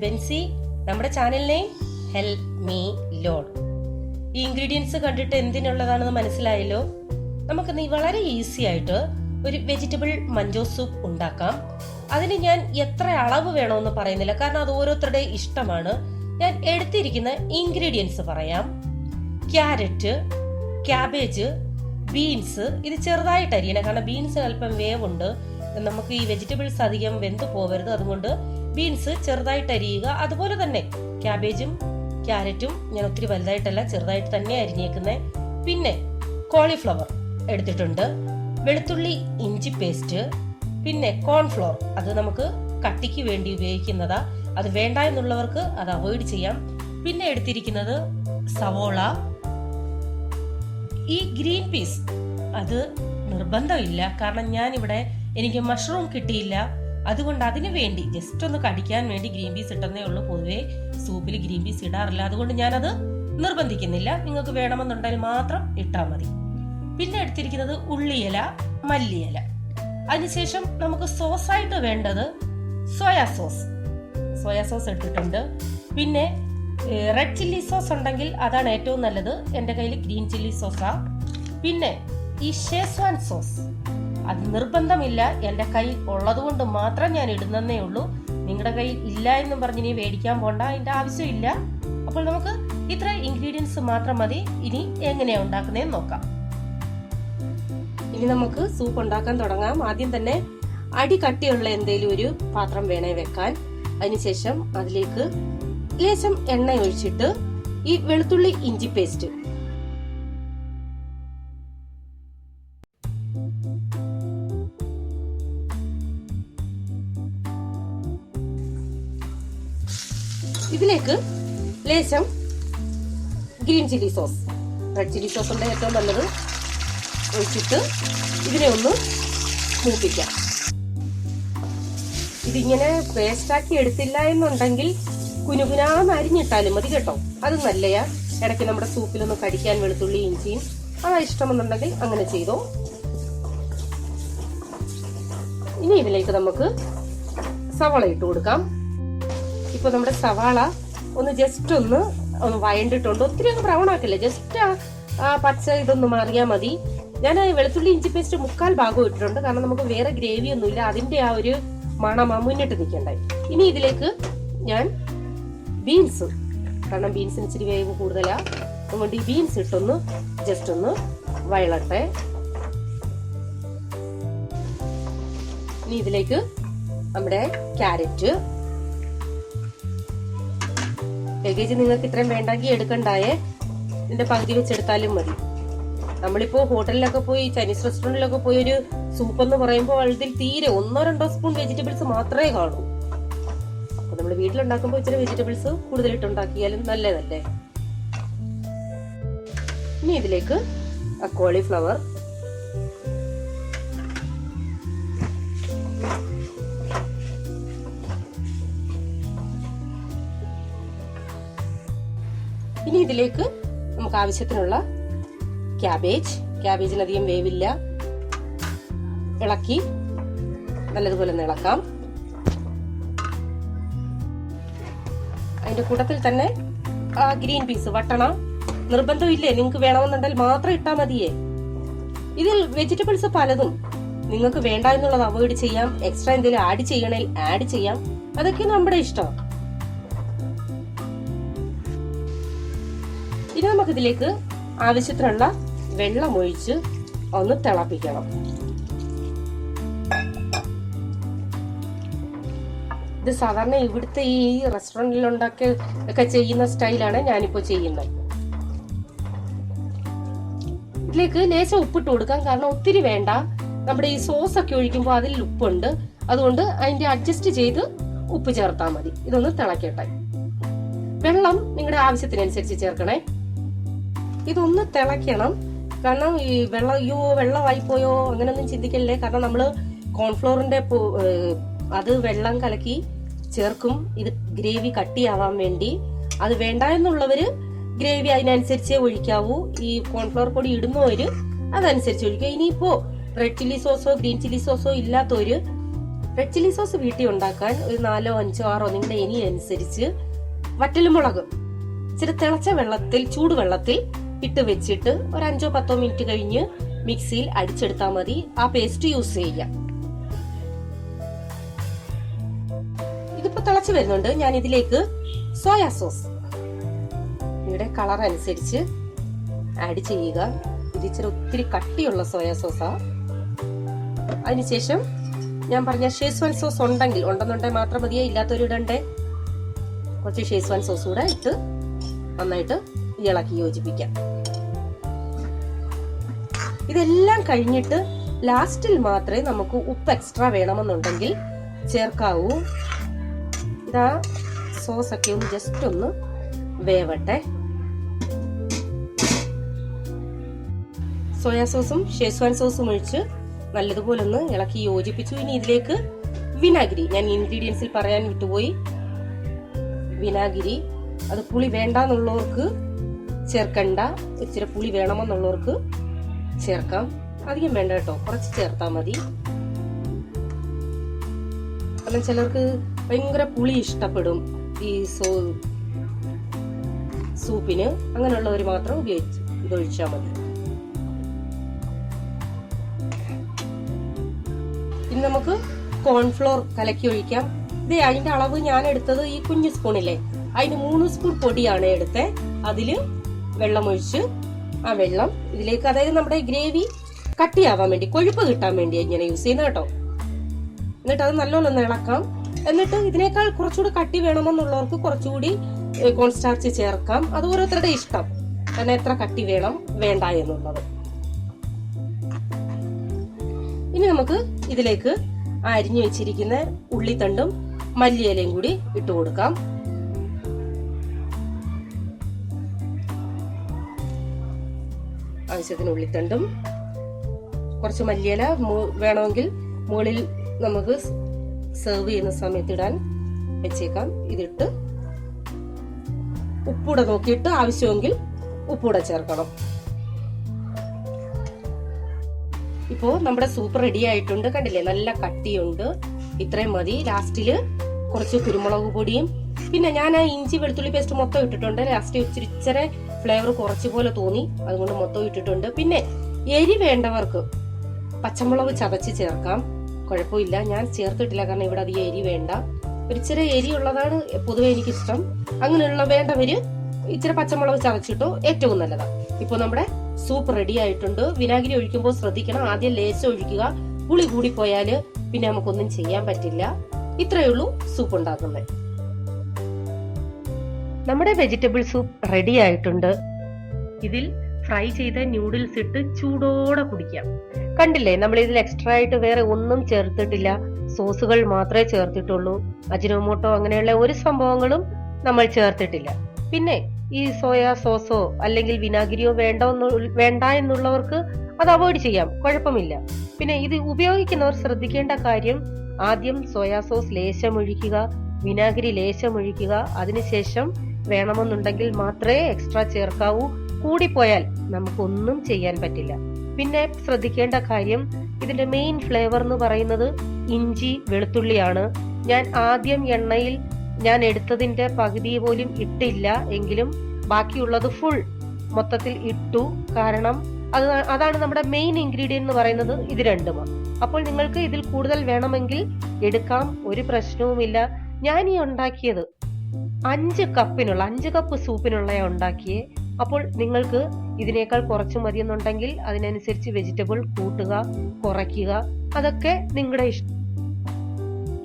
ബെൻസി നമ്മുടെ ചാനലിനെ help me load ഈ ഇൻഗ്രീഡിയൻസ് കണ്ടിട്ട് എന്തിനുള്ളതാണെന്ന് മനസ്സിലായല്ലോ? നമുക്ക് ഈ വളരെ ഈസി ആയിട്ട് ഒരു വെജിറ്റബിൾ മഞ്ചോ സൂപ്പ് ഉണ്ടാക്കാം. അതിന് ഞാൻ എത്ര അളവ് വേണമെന്ന് പറയുന്നില്ല. കാരണം അത് ഓരോരുത്തരുടെ ഇഷ്ടമാണ്. ഞാൻ എടുത്തിരിക്കുന്ന ഇൻഗ്രീഡിയൻസ് പറയാം. ക്യാരറ്റ് ക്യാബേജ് ബീൻസ് ഇത് ചെറുതായിട്ട് അരിയണം കാരണം ബീൻസ് അല്പം വേവുണ്ട്. നമുക്ക് ഈ വെജിറ്റബിൾസ് അധികം വെന്ത് പോവരുത്. അതുകൊണ്ട് ബീൻസ് ചെറുതായിട്ട് അരിയുക. അതുപോലെ തന്നെ ക്യാബേജും ക്യാരറ്റും ഞാൻ ഒത്തിരി വലുതായിട്ടല്ല ചെറുതായിട്ട് തന്നെ അരിഞ്ഞേക്കുന്നത് പിന്നെ കോളിഫ്ലവർ എടുത്തിട്ടുണ്ട്. വെളുത്തുള്ളി ഇഞ്ചി പേസ്റ്റ്. പിന്നെ കോൺഫ്ലോർ അത് നമുക്ക് കട്ടിക്ക് വേണ്ടി ഉപയോഗിക്കുന്നതാ. അത് വേണ്ട എന്നുള്ളവർക്ക് അത് അവോയ്ഡ് ചെയ്യാം. പിന്നെ എടുത്തിരിക്കുന്നത് സവോള. ഈ ഗ്രീൻ പീസ് അത് നിർബന്ധമില്ല. കാരണം ഞാൻ ഇവിടെ എനിക്ക് മഷ്റൂം കിട്ടിയില്ല. അതുകൊണ്ട് അതിന് വേണ്ടി ജസ്റ്റ് ഒന്ന് കടിക്കാൻ വേണ്ടി ഗ്രീൻ പീസ് ഇട്ടെന്നേ ഉള്ളൂ. പൊതുവേ സൂപ്പിൽ ഗ്രീൻ പീസ് ഇടാറില്ല. അതുകൊണ്ട് ഞാനത് നിർബന്ധിക്കുന്നില്ല. നിങ്ങൾക്ക് വേണമെന്നുണ്ടെങ്കിൽ മാത്രം ഇട്ടാൽ മതി. പിന്നെ എടുത്തിരിക്കുന്നത് ഉള്ളിയില മല്ലിയില. അതിനുശേഷം നമുക്ക് സോസായിട്ട് വേണ്ടത് സോയാ സോസ് സോയാ സോസ് എടുത്തിട്ടുണ്ട് പിന്നെ റെഡ് ചില്ലി സോസ് ഉണ്ടെങ്കിൽ അതാണ് ഏറ്റവും നല്ലത്. എന്റെ കയ്യിൽ ഗ്രീൻ ചില്ലി സോസാ പിന്നെ ഈ ഷേസ്വാൻ സോസ് അത് നിർബന്ധമില്ല. എന്റെ കയ്യിൽ ഉള്ളതുകൊണ്ട് മാത്രം ഞാൻ ഇടുന്നതേ ഉള്ളൂ. നിങ്ങളുടെ കയ്യിൽ ഇല്ല എന്നും പറഞ്ഞ് ഇനി മേടിക്കാൻ പോണ്ട അതിന്റെ ആവശ്യമില്ല. അപ്പോൾ നമുക്ക് ഇത്ര ഇൻഗ്രീഡിയൻസ് മാത്രം മതി. ഇനി എങ്ങനെയാണ് ഉണ്ടാക്കുന്നതെന്ന് നോക്കാം. ഇനി നമുക്ക് സൂപ്പ് ഉണ്ടാക്കാൻ തുടങ്ങാം. ആദ്യം തന്നെ അടി കട്ടിയുള്ള എന്തെങ്കിലും ഒരു പാത്രം വേണേ വെക്കാൻ. അതിനുശേഷം അതിലേക്ക് ലേശം എണ്ണ ഒഴിച്ചിട്ട് ഈ വെളുത്തുള്ളി ഇഞ്ചി പേസ്റ്റ് ഇതിലേക്ക് ലേശം green chilli sauce. Red chilli sauce ഉണ്ട് ഏറ്റവും നല്ലത്. ഒഴിച്ചിട്ട് ഇതിനെ ഒന്ന് മൂപ്പിക്കാം. ഇതിങ്ങനെ പേസ്റ്റാക്കി എടുത്തില്ല എന്നുണ്ടെങ്കിൽ കുനുകുനാന്ന് അരിഞ്ഞിട്ടാലും മതി കേട്ടോ. അത് നല്ലയാ. ഇടയ്ക്ക് നമ്മുടെ സൂപ്പിലൊന്ന് കടിക്കാൻ വെളുത്തുള്ളി ഇഞ്ചിയും അതാ ഇഷ്ടമെന്നുണ്ടെങ്കിൽ അങ്ങനെ ചെയ്തോ. ഇനി ഇതിലേക്ക് നമുക്ക് സവാള ഇട്ട് കൊടുക്കാം. ഇപ്പൊ നമ്മുടെ സവാള ഒന്ന് ജസ്റ്റ് ഒന്ന് ഒന്ന് വയണ്ടിട്ടുണ്ട്. ഒത്തിരി അങ്ങ് ബ്രൗൺ ആക്കില്ല? ജസ്റ്റ് ആ പച്ച ഇതൊന്ന് മാറിയാൽ മതി. ഞാൻ വെളുത്തുള്ളി ഇഞ്ചി പേസ്റ്റ് മുക്കാൽ ഭാഗം ഇട്ടിട്ടുണ്ട്. കാരണം നമുക്ക് വേറെ ഗ്രേവി ഒന്നുമില്ല അതിന്റെ ആ ഒരു മണം ആ മുന്നിട്ട് നിൽക്കണ്ടേ. ഇനി ഇതിലേക്ക് ഞാൻ ബീൻസ് കാരണം ബീൻസിന് ഇച്ചിരി വേവ് കൂടുതലാണ് അതുകൊണ്ട് ഈ ബീൻസ് ഇട്ടൊന്ന് ജസ്റ്റ് ഒന്ന് വയളട്ടെ. ഇനി ഇതിലേക്ക് നമ്മുടെ ക്യാരറ്റ് ലഗേജ് നിങ്ങൾക്ക് ഇത്രയും വേണ്ടെങ്കിൽ എടുക്കണ്ടായേ. ഇതിന്റെ പകുതി വെച്ചെടുത്താലും മതി. നമ്മളിപ്പോ ഹോട്ടലിലൊക്കെ പോയി ചൈനീസ് റെസ്റ്റോറന്റിലൊക്കെ പോയി ഒരു സൂപ്പ് എന്ന് പറയുമ്പോൾ അതിൽ തീരെ ഒന്നോ രണ്ടോ സ്പൂൺ വെജിറ്റബിൾസ് മാത്രമേ കാണൂ. അപ്പൊ നമ്മൾ വീട്ടിലുണ്ടാക്കുമ്പോൾ ഇച്ചിരി വെജിറ്റബിൾസ് കൂടുതലിട്ട് ഉണ്ടാക്കിയാലും നല്ലതല്ലേ? ഇനി ഇതിലേക്ക് കോളിഫ്ലവർ ഇനി ഇതിലേക്ക് നമുക്ക് ആവശ്യത്തിനുള്ള ക്യാബേജ് ക്യാബേജിനധികം വേവില്ല. ഇളക്കി നല്ലതുപോലെ ഒന്ന് ഇളക്കാം. അതിന്റെ കൂട്ടത്തിൽ തന്നെ ആ ഗ്രീൻ പീസ് വട്ടണ. നിർബന്ധമില്ലേ? നിങ്ങൾക്ക് വേണമെന്നുണ്ടെങ്കിൽ മാത്രം ഇട്ടാൽ മതിയേ. ഇതിൽ വെജിറ്റബിൾസ് പലതും നിങ്ങൾക്ക് വേണ്ട എന്നുള്ളത് അവോയ്ഡ് ചെയ്യാം. എക്സ്ട്രാ എന്തെങ്കിലും ആഡ് ചെയ്യണേ ആഡ് ചെയ്യാം. അതൊക്കെ നമ്മുടെ ഇഷ്ടം. ഇനി നമുക്കിതിലേക്ക് ആവശ്യത്തിനുള്ള വെള്ളം ഒഴിച്ച് ഒന്ന് തിളപ്പിക്കണം. ഇത് സാധാരണ ഇവിടുത്തെ ഈ റെസ്റ്റോറന്റിലുണ്ടാക്കി ഒക്കെ ചെയ്യുന്ന സ്റ്റൈലാണ് ഞാനിപ്പോൾ ചെയ്യുന്നത്. ഇതിലേക്ക് ലേശം ഉപ്പിട്ട് കൊടുക്കാം. കാരണം ഒത്തിരി വേണ്ട. നമ്മുടെ ഈ സോസ് ഒക്കെ ഒഴിക്കുമ്പോൾ അതിൽ ഉപ്പുണ്ട്. അതുകൊണ്ട് അതിന്റെ അഡ്ജസ്റ്റ് ചെയ്ത് ഉപ്പ് ചേർത്താൽ മതി. ഇതൊന്ന് തിളക്കട്ടെ. വെള്ളം നിങ്ങളുടെ ആവശ്യത്തിനനുസരിച്ച് ചേർക്കണേ. ഇതൊന്ന് തിളയ്ക്കണം. കാരണം ഈ വെള്ളം അയ്യോ വെള്ളമായി പോയോ? അങ്ങനെയൊന്നും ചിന്തിക്കല്ലേ. കാരണം നമ്മൾ കോൺഫ്ലോറിന്റെ അത് വെള്ളം കലക്കി ചേർക്കും. ഇത് ഗ്രേവി കട്ടിയാവാൻ വേണ്ടി. അത് വേണ്ട എന്നുള്ളവര് ഗ്രേവി അതിനനുസരിച്ച് ഒഴിക്കാവൂ. ഈ കോൺഫ്ലവർ പൊടി ഇടുന്നവര് അതനുസരിച്ച് ഒഴിക്കുക ഇനിയിപ്പോ റെഡ് ചില്ലി സോസോ ഗ്രീൻ ചില്ലി സോസോ ഇല്ലാത്തവര് റെഡ് ചില്ലി സോസ് വീട്ടിൽ ഉണ്ടാക്കാൻ ഒരു നാലോ അഞ്ചോ ആറോ നിങ്ങളുടെ എനി അനുസരിച്ച് വറ്റലുമുളക് ഇച്ചിരി തിളച്ച വെള്ളത്തിൽ ചൂടുവെള്ളത്തിൽ ഇട്ട് വെച്ചിട്ട് ഒരു അഞ്ചോ പത്തോ മിനിറ്റ് കഴിഞ്ഞ് മിക്സിയിൽ അടിച്ചെടുത്താൽ മതി. ആ പേസ്റ്റ് യൂസ് ചെയ്യാം. ഇതിപ്പോ തിളച്ച് വരുന്നുണ്ട്. ഞാൻ ഇതിലേക്ക് സോയാ സോസ് ഇവിടെ കളർ അനുസരിച്ച് ആഡ് ചെയ്യുക. ഇത് ഇച്ചിരി ഒത്തിരി കട്ടിയുള്ള സോയാ സോസാ അതിനുശേഷം ഞാൻ പറഞ്ഞ ഷേസ്വാൻ സോസ് ഉണ്ടെങ്കിൽ ഉണ്ടെന്നുണ്ടെങ്കിൽ മാത്രം മതിയേ ഇല്ലാത്തൊരു ഇടണ്ടേ കുറച്ച് ഷേസ്വാൻ സോസ് കൂടെ ഇട്ട് നന്നായിട്ട് ഇളക്കി യോജിപ്പിക്കാം. ഇതെല്ലാം കഴിഞ്ഞിട്ട് ലാസ്റ്റിൽ മാത്രമേ നമുക്ക് ഉപ്പ് എക്സ്ട്രാ വേണമെന്നുണ്ടെങ്കിൽ ചേർക്കാവൂ. ഇതാ സോസ് ഒക്കെ ഒന്ന് ജസ്റ്റ് ഒന്ന് വേവട്ടെ. സോയാ സോസും ഷേസ്വാൻ സോസും ഒഴിച്ച് നല്ലതുപോലെ ഒന്ന് ഇളക്കി യോജിപ്പിച്ചു. ഇനി ഇതിലേക്ക് വിനാഗിരി. ഞാൻ ഇൻഗ്രീഡിയൻസിൽ പറയാൻ വിട്ടുപോയി. വിനാഗിരി. അത് പുളി വേണ്ടെന്നുള്ളവർക്ക് ചേർക്കണ്ട. ഇച്ചിരി പുളി വേണമെന്നുള്ളവർക്ക് ചേർക്കാം. അധികം വേണ്ട കേട്ടോ. കുറച്ച് ചേർത്താൽ മതി. കാരണം ചിലർക്ക് ഭയങ്കര പുളി ഇഷ്ടപ്പെടും ഈ സോ സൂപ്പിന്. അങ്ങനെയുള്ളവർ മാത്രം ഉപയോഗിച്ച് ഇതൊഴിച്ചാൽ മതി. ഇനി നമുക്ക് കോൺഫ്ലോർ കലക്കി ഒഴിക്കാം. ഇത് അതിന്റെ അളവ് ഞാൻ എടുത്തത് ഈ കുഞ്ഞു സ്പൂണില്ലേ അതിന് മൂന്ന് സ്പൂൺ പൊടിയാണ് എടുത്തത് അതിൽ വെള്ളം ഒഴിച്ച് ആ വെള്ളം ഇതിലേക്ക് അതായത് നമ്മുടെ ഗ്രേവി കട്ടിയാവാൻ വേണ്ടി കൊഴുപ്പ് കിട്ടാൻ വേണ്ടി ഇങ്ങനെ യൂസ് ചെയ്യുന്നത് കേട്ടോ. എന്നിട്ട് അത് നല്ലോണം ഒന്ന് ഇളക്കാം. എന്നിട്ട് ഇതിനേക്കാൾ കുറച്ചുകൂടി കട്ടി വേണമെന്നുള്ളവർക്ക് കുറച്ചുകൂടി കോൺസ്റ്റാർച്ച് ചേർക്കാം. അത് ഓരോരുത്തരുടെ ഇഷ്ടം. കാരണം എത്ര കട്ടി വേണം വേണ്ട എന്നുള്ളത്. ഇനി നമുക്ക് ഇതിലേക്ക് അരിഞ്ഞു വെച്ചിരിക്കുന്ന ഉള്ളിത്തണ്ടും മല്ലിയിലയും കൂടി ഇട്ട് കൊടുക്കാം. ആവശ്യത്തിന് ഉള്ളിത്തണ്ടും കുറച്ച് മല്ലിയില വേണമെങ്കിൽ മുകളിൽ നമുക്ക് സെർവ് ചെയ്യുന്ന സമയത്ത് ഇടാൻ വെച്ചേക്കാം. ഇതിട്ട് ഉപ്പൂടെ നോക്കിയിട്ട് ആവശ്യമെങ്കിൽ ഉപ്പൂടെ ചേർക്കണം. ഇപ്പോ നമ്മുടെ സൂപ്പ് റെഡി ആയിട്ടുണ്ട്. കണ്ടില്ലേ? നല്ല കട്ടിയുണ്ട്. ഇത്രയും മതി. ലാസ്റ്റിൽ കുറച്ച് കുരുമുളക് പൊടിയും പിന്നെ ഞാൻ ആ ഇഞ്ചി വെളുത്തുള്ളി പേസ്റ്റ് മൊത്തം ഇട്ടിട്ടുണ്ട്. ലാസ്റ്റ് ഇച്ചിരി ഇച്ചിരി ഫ്ലേവർ കുറച്ച് പോലെ തോന്നി. അതുകൊണ്ട് മൊത്തം ഇട്ടിട്ടുണ്ട്. പിന്നെ എരി വേണ്ടവർക്ക് പച്ചമുളക് ചതച്ച് ചേർക്കാം. കുഴപ്പമില്ല. ഞാൻ ചേർത്തിട്ടില്ല. കാരണം ഇവിടെ അധികം എരി വേണ്ട. ഒരു ഇച്ചിരി എരി ഉള്ളതാണ് പൊതുവെ എനിക്കിഷ്ടം. അങ്ങനെയുള്ള വേണ്ടവര് ഇച്ചിരി പച്ചമുളക് ചതച്ചിട്ടോ ഏറ്റവും നല്ലതാണ് ഇപ്പൊ നമ്മുടെ സൂപ്പ് റെഡി ആയിട്ടുണ്ട്. വിനാഗിരി ഒഴിക്കുമ്പോൾ ശ്രദ്ധിക്കണം. ആദ്യം ലേശം ഒഴിക്കുക. പുളി കൂടി പോയാൽ പിന്നെ നമുക്കൊന്നും ചെയ്യാൻ പറ്റില്ല. ഇത്രയേ ഉള്ളൂ സൂപ്പ് ഉണ്ടാക്കുന്നത്. നമ്മുടെ വെജിറ്റബിൾ സൂപ്പ് റെഡി ആയിട്ടുണ്ട്. ഇതിൽ ഫ്രൈ ചെയ്ത ന്യൂഡിൽസ് ഇട്ട് ചൂടോടെ കുടിക്കാം. കണ്ടില്ലേ നമ്മൾ ഇതിൽ എക്സ്ട്രാ ആയിട്ട് വേറെ ഒന്നും ചേർത്തിട്ടില്ല. സോസുകൾ മാത്രമേ ചേർത്തിട്ടുള്ളൂ. അജിനോമോട്ടോ അങ്ങനെയുള്ള ഒരു സംഭവങ്ങളും നമ്മൾ ചേർത്തിട്ടില്ല. പിന്നെ ഈ സോയാ സോസോ അല്ലെങ്കിൽ വിനാഗിരിയോ വേണ്ട വേണ്ട എന്നുള്ളവർക്ക് അത് അവോയ്ഡ് ചെയ്യാം. കുഴപ്പമില്ല. പിന്നെ ഇത് ഉപയോഗിക്കുന്നവർ ശ്രദ്ധിക്കേണ്ട കാര്യം ആദ്യം സോയാ സോസ് ലേശം ഒഴിക്കുക വിനാഗിരി ലേശം ഒഴിക്കുക അതിനുശേഷം വേണമെന്നുണ്ടെങ്കിൽ മാത്രമേ എക്സ്ട്രാ ചേർക്കാവൂ. കൂടിപ്പോയാൽ നമുക്കൊന്നും ചെയ്യാൻ പറ്റില്ല. പിന്നെ ശ്രദ്ധിക്കേണ്ട കാര്യം ഇതിന്റെ മെയിൻ ഫ്ലേവർ എന്ന് പറയുന്നത് ഇഞ്ചി വെളുത്തുള്ളിയാണ്. ഞാൻ ആദ്യം എണ്ണയിൽ ഞാൻ എടുത്തതിന്റെ പകുതി പോലും ഇട്ടില്ല എങ്കിലും ബാക്കിയുള്ളത് ഫുൾ മൊത്തത്തിൽ ഇട്ടു. കാരണം അത് അതാണ് നമ്മുടെ മെയിൻ ഇൻഗ്രീഡിയന്റ് എന്ന് പറയുന്നത് ഇത് രണ്ടുമാണ് അപ്പോൾ നിങ്ങൾക്ക് ഇതിൽ കൂടുതൽ വേണമെങ്കിൽ എടുക്കാം ഒരു പ്രശ്നവുമില്ല. ഞാൻ ഈ ഉണ്ടാക്കിയത് അഞ്ച് കപ്പിനുള്ള അഞ്ച് കപ്പ് സൂപ്പിനുള്ള ഉണ്ടാക്കിയേ. അപ്പോൾ നിങ്ങൾക്ക് ഇതിനേക്കാൾ കുറച്ച് മതിയെന്നുണ്ടെങ്കിൽ അതിനനുസരിച്ച് വെജിറ്റബിൾ കൂട്ടുക കുറയ്ക്കുക. അതൊക്കെ നിങ്ങളുടെ ഇഷ്ടം.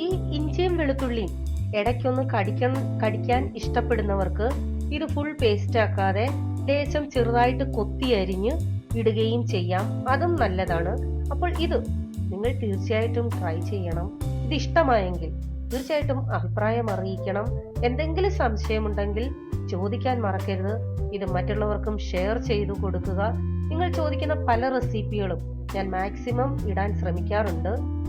ഈ ഇഞ്ചിയും വെളുത്തുള്ളിയും ഇടയ്ക്കൊന്ന് കടിക്കാൻ കടിക്കാൻ ഇഷ്ടപ്പെടുന്നവർക്ക് ഇത് ഫുൾ പേസ്റ്റ് ആക്കാതെ ലേശം ചെറുതായിട്ട് കൊത്തി അരിഞ്ഞ് ഇടുകയും ചെയ്യാം. അതും നല്ലതാണ്. അപ്പോൾ ഇത് നിങ്ങൾ തീർച്ചയായിട്ടും ട്രൈ ചെയ്യണം. ഇത് ഇഷ്ടമായെങ്കിൽ തീർച്ചയായിട്ടും അഭിപ്രായം അറിയിക്കണം. എന്തെങ്കിലും സംശയമുണ്ടെങ്കിൽ ചോദിക്കാൻ മറക്കരുത്. ഇത് മറ്റുള്ളവർക്കും ഷെയർ ചെയ്തു കൊടുക്കുക. നിങ്ങൾ ചോദിക്കുന്ന പല റെസിപ്പികളും ഞാൻ മാക്സിമം ഇടാൻ ശ്രമിക്കാറുണ്ട്.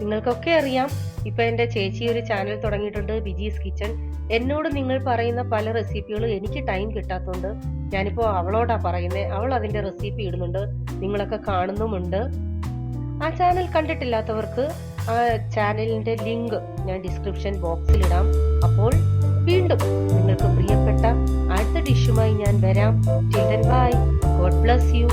നിങ്ങൾക്കൊക്കെ അറിയാം ഇപ്പൊ എന്റെ ചേച്ചി ഒരു ചാനൽ തുടങ്ങിയിട്ടുണ്ട് ബിജീസ് കിച്ചൺ. എന്നോട് നിങ്ങൾ പറയുന്ന പല റെസിപ്പികളും എനിക്ക് ടൈം കിട്ടാത്തതുകൊണ്ട് ഞാനിപ്പോ അവളോടാ പറയുന്നത് അവൾ അതിന്റെ റെസിപ്പി ഇടുന്നുണ്ട്. നിങ്ങളൊക്കെ കാണുന്നുമുണ്ട്. ആ ചാനൽ കണ്ടിട്ടില്ലാത്തവർക്ക് ആ ചാനലിന്റെ ലിങ്ക് ഞാൻ ഡിസ്ക്രിപ്ഷൻ ബോക്സിൽ ഇടാം. അപ്പോൾ വീണ്ടും നിങ്ങൾക്ക് പ്രിയപ്പെട്ട അടുത്ത ഡിഷുമായി ഞാൻ വരാം. Children bye God bless you